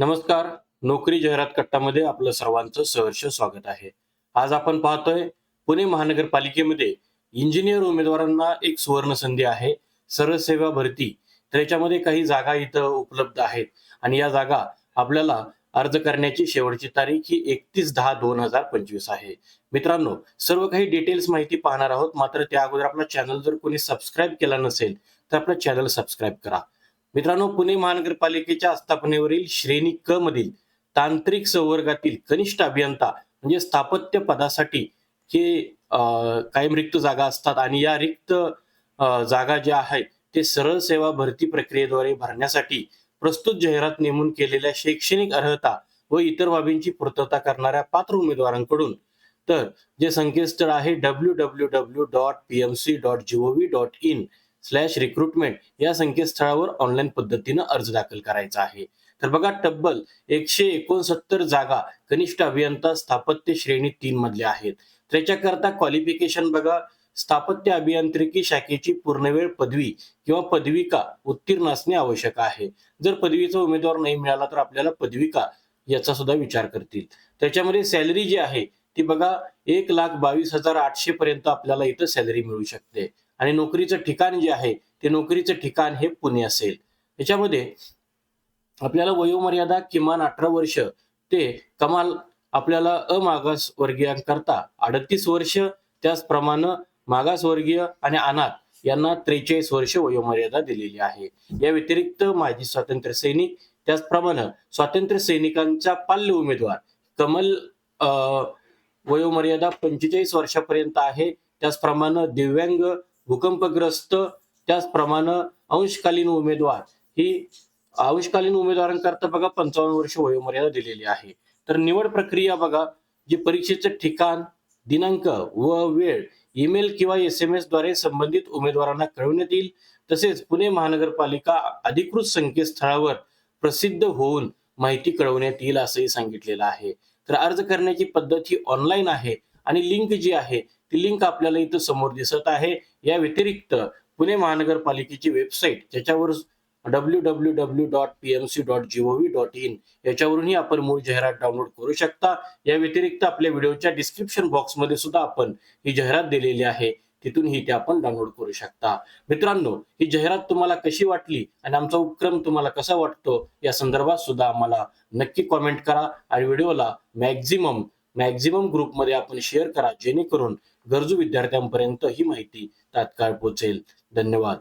नमस्कार. नोकरी जाहिरात कट्टामध्ये आपलं सर्वांचं सहर्ष स्वागत आहे. आज आपण पाहतोय पुणे महानगरपालिकेमध्ये इंजिनियर उमेदवारांना एक सुवर्ण संधी आहे. सरळ सेवा भरती. तर याच्यामध्ये काही जागा इथं उपलब्ध आहेत. आणि या जागा आपल्याला अर्ज करण्याची शेवटची तारीख ही एकतीस दहा दोन हजार पंचवीस आहे. मित्रांनो सर्व काही डिटेल्स माहिती पाहणार आहोत. मात्र त्या अगोदर आपला चॅनल जर कोणी सबस्क्राईब केला नसेल तर आपलं चॅनल सबस्क्राईब करा. मित्रांनो पुणे महानगरपालिकेच्या आस्थापनेवरील श्रेणी क मधील तांत्रिक संवर्गातील कनिष्ठ अभियंता म्हणजे स्थापत्य पदासाठी जे कायम रिक्त जागा असतात आणि या रिक्त जागा ज्या आहेत ते सरळ सेवा भरती प्रक्रियेद्वारे भरण्यासाठी प्रस्तुत जाहिरात नेमून केलेल्या शैक्षणिक अर्हता व इतर बाबींची पूर्तता करणाऱ्या पात्र उमेदवारांकडून. तर जे संकेतस्थळ आहे W W W dot P M C dot gov dot in. Slash recruitment या संकेतस्थळावर ऑनलाईन पद्धतीनं अर्ज दाखल करायचा आहे. तर बघा तब्बल एकशे एकोणसत्तर जागा कनिष्ठ अभियंता स्थापत्य श्रेणी तीन मधल्या आहेत. त्याच्याकरता क्वालिफिकेशन बघा स्थापत्य अभियांत्रिकी शाखेची पूर्णवेळ पदवी किंवा पदविका उत्तीर्ण असणे आवश्यक आहे. जर पदवीचा उमेदवार नाही मिळाला तर आपल्याला पदविका याचा सुद्धा विचार करतील. त्याच्यामध्ये सॅलरी जी आहे ती बघा एक लाख बावीस हजार आठशे पर्यंत आपल्याला इथं सॅलरी मिळू शकते. आणि नोकरीचं ठिकाण जे आहे ते नोकरीचं ठिकाण हे पुणे असेल. याच्यामध्ये आपल्याला वयोमर्यादा किमान अठरा वर्ष ते कमाल आपल्याला अमागास वर्गीयांकरता अडतीस वर्ष त्याचप्रमाणे मागासवर्गीय आणि अनाथ यांना त्रेचाळीस वर्ष वयोमर्यादा दिलेली आहे. या व्यतिरिक्त माजी स्वातंत्र्य सैनिक त्याचप्रमाणे स्वातंत्र्य सैनिकांचा पाल्य उमेदवार कमल अं, वयोमर्यादा पंचेचाळीस वर्षापर्यंत आहे. त्याचप्रमाणे दिव्यांग भूकंपग्रस्त त्याचप्रमाणे अंशकालीन उमेदवार. ही अंशकालीन उमेदवारांकरता बघा पंचावन्न वर्ष वयोमर्यादा दिलेली आहे. तर निवड प्रक्रिया बघा जे परीक्षेचं ठिकाण दिनांक व वेळ ईमेल किंवा एस एम एसद्वारे संबंधित उमेदवारांना कळवण्यात येईल. तसेच पुणे महानगरपालिका अधिकृत संकेतस्थळावर प्रसिद्ध होऊन माहिती कळवण्यात येईल असंही सांगितलेलं आहे. तर अर्ज करण्याची पद्धत ही ऑनलाईन आहे आणि लिंक जी आहे ती लिंक आपल्याला इथं समोर दिसत आहे. या व्यतिरिक्त पुणे महानगरपालिकेची वेबसाईट ज्याच्यावर W W W dot P M C dot gov dot in याच्यावरूनही आपण मूळ जाहिरात डाउनलोड करू शकता. या व्यतिरिक्त आपल्या व्हिडिओच्या डिस्क्रिप्शन बॉक्समध्ये सुद्धा आपण ही जाहिरात दिलेली आहे. तिथूनही ते आपण डाउनलोड करू शकता. मित्रांनो ही जाहिरात तुम्हाला कशी वाटली आणि आमचा उपक्रम तुम्हाला कसा वाटतो या संदर्भात सुद्धा आम्हाला नक्की कॉमेंट करा आणि व्हिडिओला मॅक्झिमम मॅक्झिमम ग्रुपमध्ये आपण शेअर करा जेणेकरून गरजू विद्यार्थ्यांपर्यंत ही माहिती तात्काळ पोहोचेल. धन्यवाद.